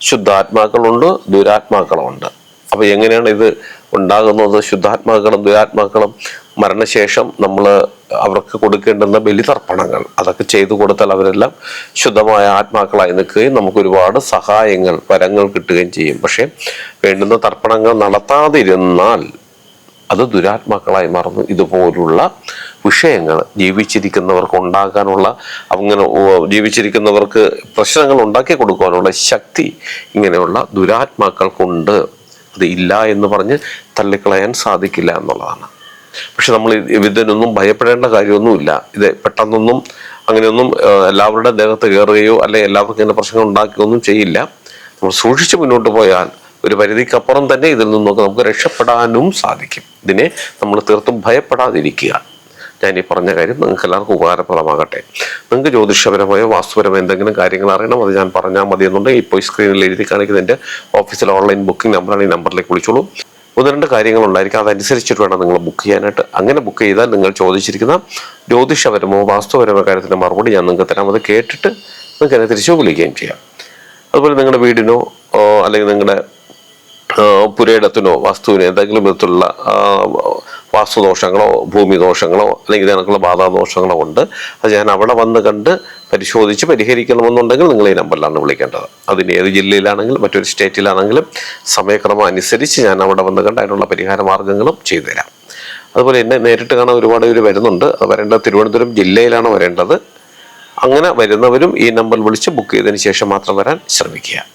ശുദ്ധാത്മാക്കളുണ്ട് ദുരാത്മാക്കളുണ്ട് അപ്പൊ എങ്ങനെയാണ് ഇത് ഉണ്ടാകുന്നത്? ശുദ്ധാത്മാക്കളും ദുരാത്മാക്കളും മരണശേഷം നമ്മൾ അവർക്ക് കൊടുക്കേണ്ടുന്ന ബലിതർപ്പണങ്ങൾ അതൊക്കെ ചെയ്തു കൊടുത്താൽ അവരെല്ലാം ശുദ്ധമായ ആത്മാക്കളായി നിൽക്കുകയും നമുക്ക് ഒരുപാട് സഹായങ്ങൾ വരങ്ങൾ കിട്ടുകയും ചെയ്യും. പക്ഷേ വേണ്ടുന്ന തർപ്പണങ്ങൾ നടത്താതിരുന്നാൽ അത് ദുരാത്മാക്കളായി മാറുന്നു. ഇതുപോലുള്ള വിഷയങ്ങൾ ജീവിച്ചിരിക്കുന്നവർക്ക് ഉണ്ടാകാനുള്ള അങ്ങനെ ജീവിച്ചിരിക്കുന്നവർക്ക് പ്രശ്നങ്ങൾ ഉണ്ടാക്കി കൊടുക്കുവാനുള്ള ശക്തി ഇങ്ങനെയുള്ള ദുരാത്മാക്കൾക്കുണ്ട്. അത് ഇല്ല എന്ന് പറഞ്ഞ് തള്ളിക്കളയാൻ സാധിക്കില്ല എന്നുള്ളതാണ്. പക്ഷെ നമ്മൾ ഇത് ഇതിനൊന്നും ഭയപ്പെടേണ്ട കാര്യമൊന്നുമില്ല. ഇത് പെട്ടെന്നൊന്നും അങ്ങനെയൊന്നും എല്ലാവരുടെ ദേഹത്ത് കയറുകയോ അല്ലെങ്കിൽ എല്ലാവർക്കും ഇങ്ങനെ പ്രശ്നങ്ങൾ ഉണ്ടാക്കുകയൊന്നും ചെയ്യില്ല. നമ്മൾ സൂക്ഷിച്ച് മുന്നോട്ട് പോയാൽ ഒരു പരിധിക്കപ്പുറം തന്നെ ഇതിൽ നിന്നൊക്കെ നമുക്ക് രക്ഷപ്പെടാനും സാധിക്കും. ഇതിനെ നമ്മൾ തീർത്തും ഭയപ്പെടാതിരിക്കുക. ഞാൻ ഈ പറഞ്ഞ കാര്യം നിങ്ങൾക്ക് എല്ലാവർക്കും ഉപകാരപ്രദമാകട്ടെ. നിങ്ങൾക്ക് ജ്യോതിഷപരമായോ വാസ്തുപരമായോ എന്തെങ്കിലും കാര്യങ്ങൾ അറിയണം അത് ഞാൻ പറഞ്ഞാൽ മതി എന്നുണ്ടെങ്കിൽ ഇപ്പോൾ സ്ക്രീനിൽ എഴുതി കാണിക്കുന്ന എന്റെ ഓഫീസിലെ ഓൺലൈൻ ബുക്കിംഗ് നമ്പറാണ് ഈ നമ്പറിലേക്ക് വിളിച്ചോളൂ. ഒന്ന് രണ്ട് കാര്യങ്ങളുണ്ടായിരിക്കും. അതനുസരിച്ചിട്ട് വേണം നിങ്ങൾ ബുക്ക് ചെയ്യാനായിട്ട്. അങ്ങനെ ബുക്ക് ചെയ്താൽ നിങ്ങൾ ചോദിച്ചിരിക്കുന്ന ജ്യോതിഷപരമോ വാസ്തുപരമോ കാര്യത്തിന്റെ മറുപടി ഞാൻ നിങ്ങൾക്ക് തരാം. അത് കേട്ടിട്ട് നിങ്ങൾക്ക് എന്നെ തിരിച്ചു വിളിക്കുകയും ചെയ്യാം. അതുപോലെ നിങ്ങളുടെ വീടിനോ അല്ലെങ്കിൽ നിങ്ങളുടെ പുരയിടത്തിനോ വസ്തുവിനോ എന്തെങ്കിലും വിധത്തിലുള്ള വാസ്തുദോഷങ്ങളോ ഭൂമി ദോഷങ്ങളോ അല്ലെങ്കിൽ ഇതിനുള്ള ബാധാദോഷങ്ങളോ ഉണ്ട്. അത് ഞാൻ അവിടെ വന്ന് കണ്ട് പരിശോധിച്ച് പരിഹരിക്കണമെന്നുണ്ടെങ്കിൽ നിങ്ങൾ ഈ നമ്പറിലാണ് വിളിക്കേണ്ടത്. അതിന് ഏത് ജില്ലയിലാണെങ്കിലും മറ്റൊരു സ്റ്റേറ്റിലാണെങ്കിലും സമയക്രമം അനുസരിച്ച് ഞാൻ അവിടെ വന്ന് കണ്ട് അതിനുള്ള പരിഹാര മാർഗങ്ങളും ചെയ്തു തരാം. അതുപോലെ എന്നെ നേരിട്ട് കാണാൻ ഒരുപാട് പേര് വരുന്നുണ്ട്. അത് വരേണ്ടത് തിരുവനന്തപുരം ജില്ലയിലാണ് വരേണ്ടത്. അങ്ങനെ വരുന്നവരും ഈ നമ്പർ വിളിച്ച് ബുക്ക് ചെയ്തതിന് ശേഷം മാത്രം വരാൻ ശ്രമിക്കുക.